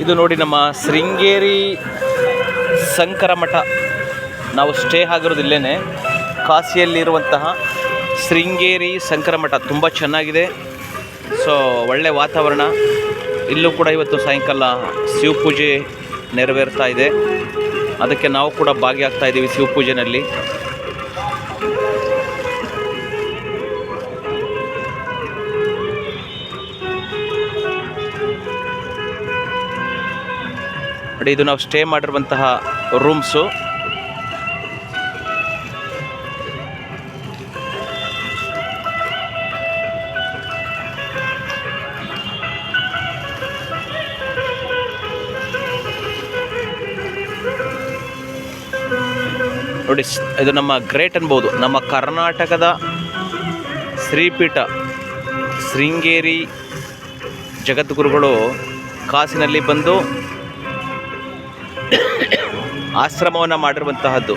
ಇದು ನೋಡಿ ನಮ್ಮ ಶೃಂಗೇರಿ ಶಂಕರ ಮಠ ನಾವು ಸ್ಟೇ ಆಗಿರೋದಿಲ್ಲೇ ಕಾಶಿಯಲ್ಲಿರುವಂತಹ ಶೃಂಗೇರಿ ಶಂಕರ ಮಠ ತುಂಬ ಚೆನ್ನಾಗಿದೆ. ಸೊ ಒಳ್ಳೆ ವಾತಾವರಣ. ಇಲ್ಲೂ ಕೂಡ ಇವತ್ತು ಸಾಯಂಕಾಲ ಶಿವಪೂಜೆ ನೆರವೇರ್ತಾ ಇದೆ. ಅದಕ್ಕೆ ನಾವು ಕೂಡ ಭಾಗಿಯಾಗ್ತಾ ಇದ್ದೀವಿ ಶಿವಪೂಜೆನಲ್ಲಿ ನೋಡಿ, ಇದು ನಾವು ಸ್ಟೇ ಮಾಡಿರುವಂತಹ ರೂಮ್ಸು ನೋಡಿ ಇದು ನಮ್ಮ ಗ್ರೇಟ್ ಅನ್ಬೋದು. ನಮ್ಮ ಕರ್ನಾಟಕದ ಶ್ರೀಪೀಠ, ಶೃಂಗೇರಿ ಜಗದ್ಗುರುಗಳು ಕಾಸಿನಲ್ಲಿ ಬಂದು ಆಶ್ರಮವನ್ನು ಮಾಡಿರುವಂತಹದ್ದು.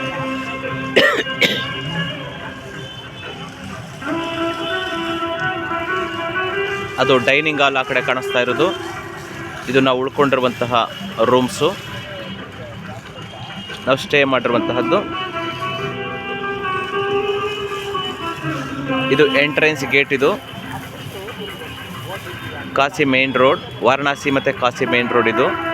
ಅದು ಡೈನಿಂಗ್ ಹಾಲ್ ಆ ಕಡೆ ಕಾಣಿಸ್ತಾ ಇರೋದು. ಇದು ನಾವು ಉಳ್ಕೊಂಡಿರುವಂತಹ ರೂಮ್ಸು. ನಾವು ಸ್ಟೇ ಮಾಡಿರುವಂತಹದ್ದು. ಇದು ಎಂಟ್ರೆನ್ಸ್ ಗೇಟ್ ಇದು. ಕಾಶಿ ಮೇನ್ ರೋಡ್, ವಾರಣಾಸಿ ಮತ್ತು ಕಾಶಿ ಮೇನ್ ರೋಡ್ ಇದು.